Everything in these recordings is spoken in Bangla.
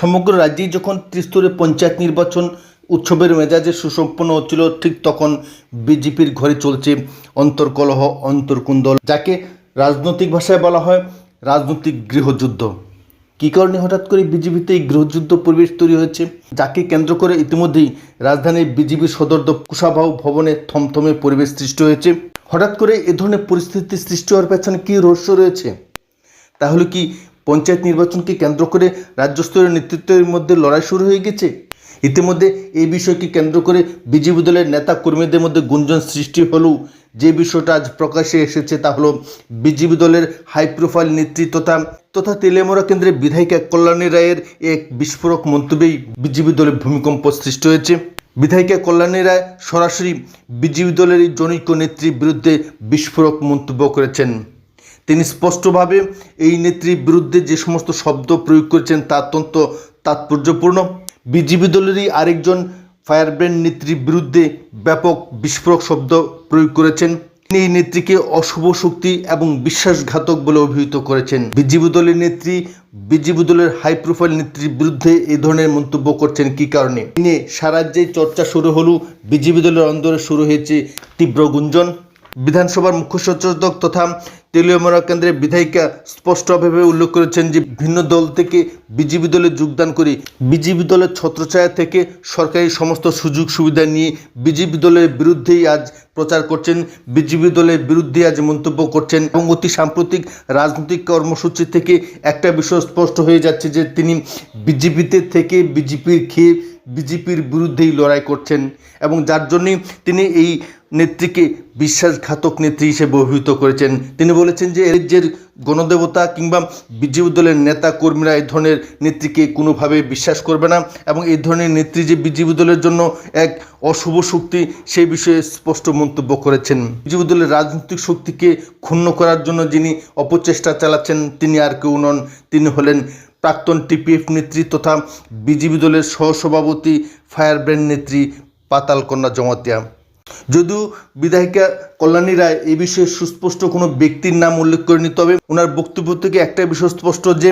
সমগ্র রাজ্যেই যখন ত্রিস্তরের পঞ্চায়েত নির্বাচন উৎসবের মেজাজে সুসম্পন্ন হচ্ছিল, ঠিক তখন বিজেপির ঘরে চলছে অন্তর্কলহ, অন্তর্কুন্দল, যাকে রাজনৈতিক ভাষায় বলা হয় রাজনৈতিক গৃহযুদ্ধ। কী কারণে হঠাৎ করে বিজেপিতে এই গৃহযুদ্ধ পরিবেশ তৈরি হয়েছে? যাকে কেন্দ্র করে ইতিমধ্যেই রাজধানীর বিজেপির সদর কুশাবাহু ভবনে থমথমে পরিবেশ সৃষ্টি হয়েছে। হঠাৎ করে এ ধরনের পরিস্থিতি সৃষ্টি হওয়ার পেছনে কী রহস্য রয়েছে? তাহলে কি পঞ্চায়েত নির্বাচনকে কেন্দ্র করে রাজ্য স্তরের নেতৃত্বের মধ্যে লড়াই শুরু হয়ে গেছে। ইতিমধ্যে এই বিষয়কে কেন্দ্র করে বিজেপি দলের নেতা কর্মীদের মধ্যে গুঞ্জন সৃষ্টি হলেও যে বিষয়টা আজ প্রকাশ্যে এসেছে তা হলো বিজেপি দলের হাই প্রোফাইল নেত্রী তথা তথা তেলেমরা কেন্দ্রের বিধায়িকা কল্যাণী রায়ের এক বিস্ফোরক মন্তব্যেই বিজেপি দলের ভূমিকম্প সৃষ্টি হয়েছে। বিধায়িকা কল্যাণী রায় সরাসরি বিজেপি দলের জনৈক নেত্রীর বিরুদ্ধে বিস্ফোরক মন্তব্য করেছেন। তিনি স্পষ্টভাবে এই নেত্রীর বিরুদ্ধে যে সমস্ত শব্দ প্রয়োগ করেছেন তা অত্যন্ত তাৎপর্যপূর্ণ। বিজেপি দলেরই আরেকজন ফায়ারব্র্যান্ড নেত্রীর বিরুদ্ধে ব্যাপক বিস্ফোরক শব্দ প্রয়োগ করেছেন। তিনি এই নেত্রীকে অশুভ শক্তি এবং বিশ্বাসঘাতক বলে অভিহিত করেছেন। বিজেপি দলের নেত্রী, বিজেপি দলের হাই প্রোফাইল নেত্রীর বিরুদ্ধে এই ধরনের মন্তব্য করছেন কি কারণে? নিয়ে সারাজ্যে চর্চা শুরু হলেও বিজেপি দলের অন্দরে শুরু হয়েছে তীব্র গুঞ্জন। বিধানসভার মুখ্য সচেতক তথা তেলিয়ামরা কেন্দ্রের বিধায়িকা স্পষ্টভাবে উল্লেখ করেছেন যে ভিন্ন দল থেকে বিজেপি দলে যোগদান করে বিজেপি দলের ছত্রছায়া থেকে সরকারি সমস্ত সুযোগ সুবিধা নিয়ে বিজেপি দলের বিরুদ্ধেই আজ প্রচার করছেন। বিজেপি দলের বিরুদ্ধে আজ মন্তব্য করছেন এবং অতি সাম্প্রতিক রাজনৈতিক কর্মসূচি থেকে একটা বিষয় স্পষ্ট হয়ে যাচ্ছে যে তিনি বিজেপিতে থেকে বিজেপির খেয়ে বিজেপির বিরুদ্ধেই লড়াই করছেন এবং যার জন্যই তিনি এই নেত্রীকে বিশ্বাসঘাতক নেত্রী হিসেবে অভিহিত করেছেন। তিনি বলেছেন যে যে গণদেবতা কিংবা বিজেপি দলের নেতা কর্মীরা এই ধরনের নেত্রীকে কোনোভাবে বিশ্বাস করবে না এবং এই ধরনের নেত্রী যে বিজেপি দলের জন্য এক অশুভ শক্তি, সেই বিষয়ে স্পষ্ট মন্তব্য করেছেন। বিজেপি দলের রাজনৈতিক শক্তিকে ক্ষুণ্ণ করার জন্য যিনি অপচেষ্টা চালাচ্ছেন, তিনি আর কেউ নন। তিনি হলেন প্রাক্তন টিপিএফ নেত্রী তথা বিজেপি দলের সহসভাপতি ফায়ার ব্র্যান্ড নেত্রী পাতালকন্যা জমাতিয়া। যদিও বিধায়িকা কল্যাণী রায় এই বিষয়ে সুস্পষ্ট কোনো ব্যক্তির নাম উল্লেখ করেনি, তবে ওনার বক্তব্য থেকে একটা বিষয় স্পষ্ট যে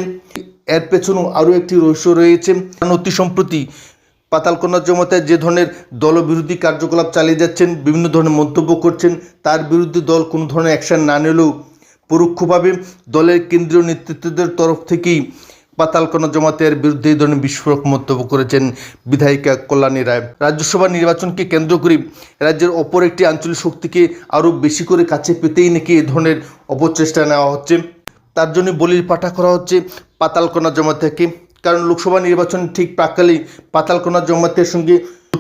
এর পেছনেও আরও একটি রহস্য রয়েছে। অতি সম্প্রতি পাতালকন্যা জমাতায় যে ধরনের দলবিরোধী কার্যকলাপ চালিয়ে যাচ্ছেন, বিভিন্ন ধরনের মন্তব্য করছেন, তার বিরুদ্ধে দল কোনো ধরনের অ্যাকশন না নিলেও পরোক্ষভাবে দলের কেন্দ্রীয় নেতৃত্বদের তরফ থেকেই পাতালকোনা জমাতের বিরুদ্ধে এই ধরনের বিস্ফোরক মন্তব্য করেছেন বিধায়িকা কল্যাণী রায়। রাজ্যসভা নির্বাচনকে কেন্দ্র করে রাজ্যের অপর একটি আঞ্চলিক শক্তিকে আরও বেশি করে কাছে পেতেই নাকি এ ধরনের অপচেষ্টা নেওয়া হচ্ছে। তার জন্য বলির পাঠা করা হচ্ছে পাতালকোনা জমাতেকে কারণ লোকসভা নির্বাচন ঠিক প্রাককালেই পাতালকোনা জমাতের সঙ্গে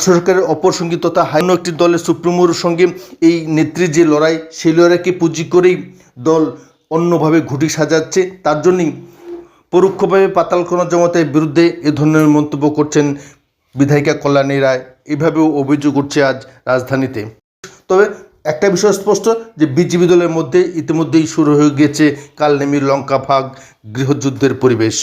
সরকারের অপর সঙ্গী তথা হাইন্য একটি দলের সুপ্রিমোর সঙ্গে এই নেত্রী যে লড়াই, সেই লড়াইকে পুঁজি করেই দল অন্যভাবে ঘুটি সাজাচ্ছে। তার জন্যই পরোক্ষভাবে পাতালকোনা জমাতের বিরুদ্ধে এ ধরনের মন্তব্য করছেন বিধায়িকা কল্যাণী রায়। এভাবেও অভিযোগ উঠছে আজ রাজধানীতে। তবে একটা বিষয় স্পষ্ট, যে বিজেপি দলের মধ্যে ইতিমধ্যেই শুরু হয়ে গিয়েছে কাল নেমির লঙ্কা ভাগ গৃহযুদ্ধের পরিবেশ।